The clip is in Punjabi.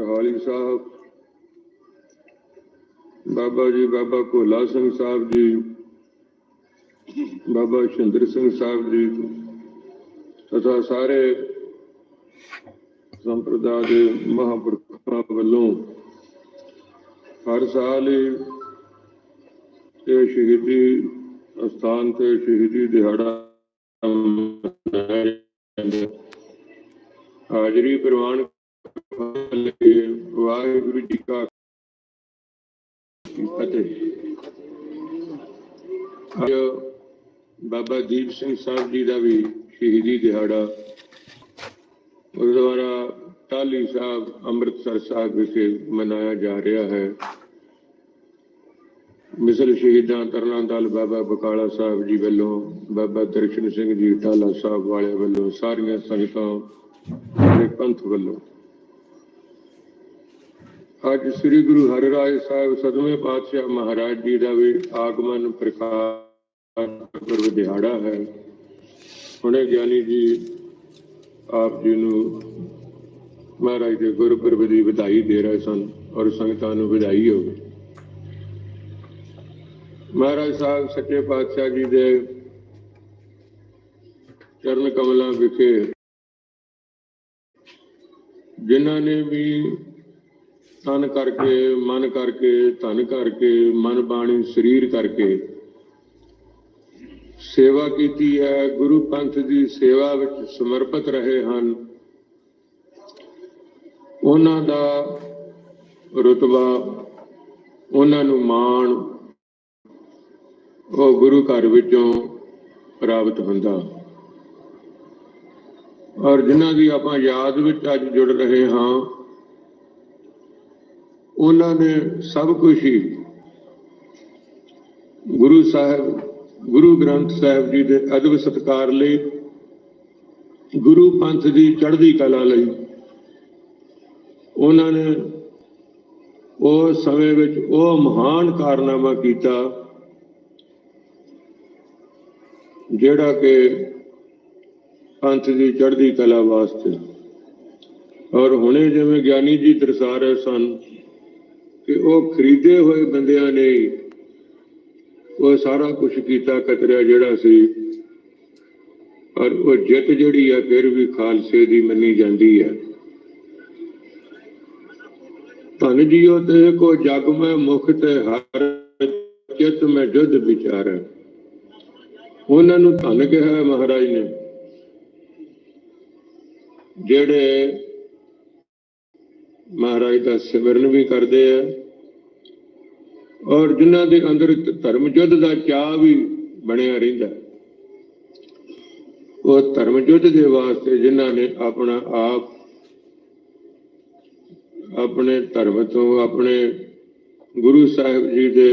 ਸਰਹਾਲੀ ਸਾਹਿਬ। ਬਾਬਾ ਜੀ, ਬਾਬਾ ਭੋਲਾ ਸਿੰਘ ਸਾਹਿਬ ਜੀ, ਬਾਬਾ ਸ਼ਿੰਦਰ ਸਿੰਘ ਸਾਹਿਬ ਜੀ, ਤਥਾ ਸਾਰੇ ਸੰਪਰਦਾ ਦੇ ਮਹਾਂਪੁਰਖਾਂ ਵੱਲੋਂ ਹਰ ਸਾਲ ਹੀ ਇਹ ਸ਼ਹੀਦੀ ਅਸਥਾਨ ਤੇ ਸ਼ਹੀਦੀ ਦਿਹਾੜਾ ਹਾਜ਼ਰੀ ਪ੍ਰਵਾਨ ਵਾਹਿਗੁਰੂ ਜੀ ਕਾ ਫਤਿਹ। ਅੱਜ ਬਾਬਾ ਦੀਪ ਸਿੰਘ ਸਾਹਿਬ ਜੀ ਦਾ ਵੀ ਸ਼ਹੀਦੀ ਦਿਹਾੜਾ, ਗੁਰਦੁਆਰਾ ਟਾਹਲੀ ਸਾਹਿਬ, ਅੰਮ੍ਰਿਤਸਰ ਸਾਹਿਬ ਵਿਖੇ ਮਨਾਇਆ ਜਾ ਰਿਹਾ ਹੈ। ਮਿਸਲ ਸ਼ਹੀਦਾਂ ਤਰਨਾ ਦਲ ਬਾਬਾ ਬਕਾਲਾ ਸਾਹਿਬ ਜੀ ਵੱਲੋਂ, ਬਾਬਾ ਦਰਸ਼ਨ ਸਿੰਘ ਜੀ ਟਾਲਾ ਸਾਹਿਬ ਵਾਲਿਆਂ ਵੱਲੋਂ ਸਾਰੀਆਂ ਸੰਗਤਾਂ ਦੇ ਪੰਥ ਵੱਲੋਂ ਅੱਜ ਸ੍ਰੀ ਗੁਰੂ ਹਰਿਰਾਏ ਸਾਹਿਬ ਸਤਵੇਂ ਪਾਤਸ਼ਾਹ ਮਹਾਰਾਜ ਜੀ ਦਾ ਵੀ ਆਗਮਨ ਪ੍ਰਕਾਸ਼ ਪੁਰਬ ਦਿਹਾੜਾ ਹੈ। ਹੁਣੇ ਗਿਆਨੀ ਜੀ ਆਪ ਜੀ ਨੂੰ ਮਹਾਰਾਜ ਦੇ ਗੁਰਪੁਰਬ ਦੀ ਵਧਾਈ ਦੇ ਰਹੇ ਸਨ ਔਰ ਸੰਗਤਾਂ ਨੂੰ ਵਧਾਈ ਹੋਵੇ ਮਹਾਰਾਜ ਸਾਹਿਬ ਸੱਚੇ ਪਾਤਸ਼ਾਹ ਜੀ ਦੇ ਚਰਨ ਕਮਲਾਂ ਵਿਖੇ ਜਿਨ੍ਹਾਂ ਨੇ ਵੀ ਤਨ ਕਰਕੇ, ਮਨ ਕਰਕੇ, ਧਨ ਕਰਕੇ, ਮਨ ਬਾਣੀ, ਸਰੀਰ ਕਰਕੇ। ਸੇਵਾ ਕੀਤੀ ਹੈ, ਗੁਰੂ ਪੰਥ ਦੀ ਸੇਵਾ ਵਿੱਚ ਸਮਰਪਿਤ ਰਹੇ ਹਨ। ਉਹਨਾਂ ਦਾ ਰਤਬਾ, ਉਹਨਾਂ ਨੂੰ ਮਾਣ, ਉਹ ਗੁਰੂ ਘਰ ਵਿੱਚੋਂ ਪ੍ਰਾਪਤ ਹੁੰਦਾ। ਔਰ ਜਿਨ੍ਹਾਂ ਦੀ ਆਪਾਂ ਯਾਦ ਵਿੱਚ ਅੱਜ ਜੁੜ ਰਹੇ ਹਾਂ ਉਹਨਾਂ ਨੇ ਸਭ ਕੁਝ ਹੀ ਗੁਰੂ ਸਾਹਿਬ, ਗੁਰੂ ਗ੍ਰੰਥ ਸਾਹਿਬ ਜੀ ਦੇ ਅਦਬ ਸਤਕਾਰ ਲਈ, ਗੁਰੂ ਪੰਥ ਦੀ ਚੜ੍ਹਦੀ ਕਲਾ ਲਈ ਉਹਨਾਂ ਨੇ ਉਸ ਸਮੇਂ ਵਿੱਚ ਉਹ ਮਹਾਨ ਕਾਰਨਾਮਾ ਕੀਤਾ ਜਿਹੜਾ ਕਿ ਪੰਥ ਦੀ ਚੜ੍ਹਦੀ ਕਲਾ ਵਾਸਤੇ। ਔਰ ਹੁਣੇ ਜਿਵੇਂ ਗਿਆਨੀ ਜੀ ਦਰਸਾ ਰਹੇ ਸਨ ਕਿ ਉਹ ਖਰੀਦੇ ਹੋਏ ਬੰਦਿਆਂ ਨੇ ਉਹ ਸਾਰਾ ਕੁਝ ਕੀਤਾ, ਕਤਰਿਆ ਜਿਹੜਾ ਸੀ। ਔਰ ਉਹ ਜਿੱਤ ਜਿਹੜੀ ਹੈ ਫਿਰ ਵੀ ਖਾਲਸੇ ਦੀ ਮੰਨੀ ਜਾਂਦੀ ਹੈ ਧਨ ਜੀਓ ਤੇ ਕੋ ਜਗ ਮੈਂ ਮੁਖ ਤੇ ਹਰ ਚਿਤ ਮੈਂ ਜੁਧ ਵਿਚਾਰ। ਉਹਨਾਂ ਨੂੰ ਧਨ ਕਿਹਾ ਮਹਾਰਾਜ ਨੇ। ਜਿਹੜੇ ਮਹਾਰਾਜ ਦਾ ਸਿਮਰਨ ਵੀ ਕਰਦੇ ਆ। ਔਰ ਜਿਨ੍ਹਾਂ ਦੇ ਅੰਦਰ ਧਰਮ ਯੁੱਧ ਦਾ ਚਾਹ ਵੀ ਬਣਿਆ ਰਹਿੰਦਾ ਉਹ ਧਰਮ ਯੁੱਧ ਦੇ ਵਾਸਤੇ ਜਿਨ੍ਹਾਂ ਨੇ ਆਪਣਾ ਆਪ, ਆਪਣੇ ਧਰਮ ਤੋਂ ਆਪਣੇ ਗੁਰੂ ਸਾਹਿਬ ਜੀ ਦੇ